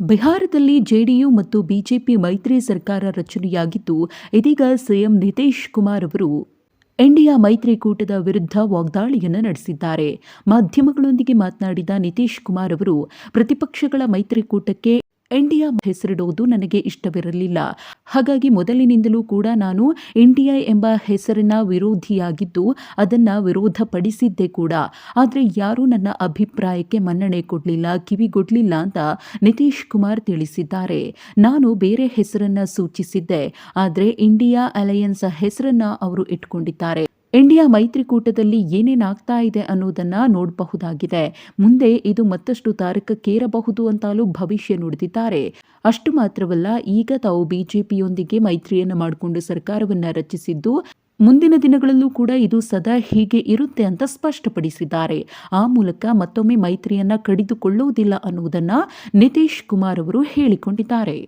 ಬಿಹಾರದಲ್ಲಿ ಜೆಡಿಯು ಮತ್ತು ಬಿಜೆಪಿ ಮೈತ್ರಿ ಸರ್ಕಾರ ರಚನೆಯಾಗಿದ್ದು, ಇದೀಗ ಸಿಎಂ ನಿತೀಶ್ ಕುಮಾರ್ ಅವರು ಇಂಡಿಯಾ ಮೈತ್ರಿಕೂಟದ ವಿರುದ್ಧ ವಾಗ್ದಾಳಿಯನ್ನು ನಡೆಸಿದ್ದಾರೆ. ಮಾಧ್ಯಮಗಳೊಂದಿಗೆ ಮಾತನಾಡಿದ ನಿತೀಶ್ ಕುಮಾರ್ ಅವರು, ಪ್ರತಿಪಕ್ಷಗಳ ಮೈತ್ರಿಕೂಟಕ್ಕೆ ಇಂಡಿಯಾ ಹೆಸರಿಡುವುದು ನನಗೆ ಇಷ್ಟವಿರಲಿಲ್ಲ. ಹಾಗಾಗಿ ಮೊದಲಿನಿಂದಲೂ ಕೂಡ ನಾನು ಇಂಡಿಯಾ ಎಂಬ ಹೆಸರಿನ ವಿರೋಧಿಯಾಗಿದ್ದು, ಅದನ್ನು ವಿರೋಧಪಡಿಸಿದ್ದೆ ಕೂಡ. ಆದರೆ ಯಾರೂ ನನ್ನ ಅಭಿಪ್ರಾಯಕ್ಕೆ ಮನ್ನಣೆ ಕೊಡಲಿಲ್ಲ, ಕಿವಿಗೊಡ್ಲಿಲ್ಲ ಅಂತ ನಿತೀಶ್ ಕುಮಾರ್ ತಿಳಿಸಿದ್ದಾರೆ. ನಾನು ಬೇರೆ ಹೆಸರನ್ನು ಸೂಚಿಸಿದ್ದೆ, ಆದರೆ ಇಂಡಿಯಾ ಅಲಯನ್ಸ್ ಹೆಸರನ್ನು ಅವರು ಇಟ್ಕೊಂಡಿದ್ದಾರೆ. ಇಂಡಿಯಾ ಮೈತ್ರಿಕೂಟದಲ್ಲಿ ಏನೇನಾಗ್ತಾ ಇದೆ ಅನ್ನೋದನ್ನ ನೋಡಬಹುದಾಗಿದೆ. ಮುಂದೆ ಇದು ಮತ್ತಷ್ಟು ತಾರಕಕ್ಕೇರಬಹುದು ಅಂತಲೂ ಭವಿಷ್ಯ ನುಡಿದಿದ್ದಾರೆ. ಅಷ್ಟು ಮಾತ್ರವಲ್ಲ, ಈಗ ತಾವು ಬಿಜೆಪಿಯೊಂದಿಗೆ ಮೈತ್ರಿಯನ್ನು ಮಾಡಿಕೊಂಡು ಸರ್ಕಾರವನ್ನ ರಚಿಸಿದ್ದು, ಮುಂದಿನ ದಿನಗಳಲ್ಲೂ ಕೂಡ ಇದು ಸದಾ ಹೀಗೆ ಇರುತ್ತೆ ಅಂತ ಸ್ಪಷ್ಟಪಡಿಸಿದ್ದಾರೆ. ಆ ಮೂಲಕ ಮತ್ತೊಮ್ಮೆ ಮೈತ್ರಿಯನ್ನ ಕಡಿದುಕೊಳ್ಳುವುದಿಲ್ಲ ಅನ್ನುವುದನ್ನು ನಿತೀಶ್ ಕುಮಾರ್ ಅವರು ಹೇಳಿಕೊಂಡಿದ್ದಾರೆ.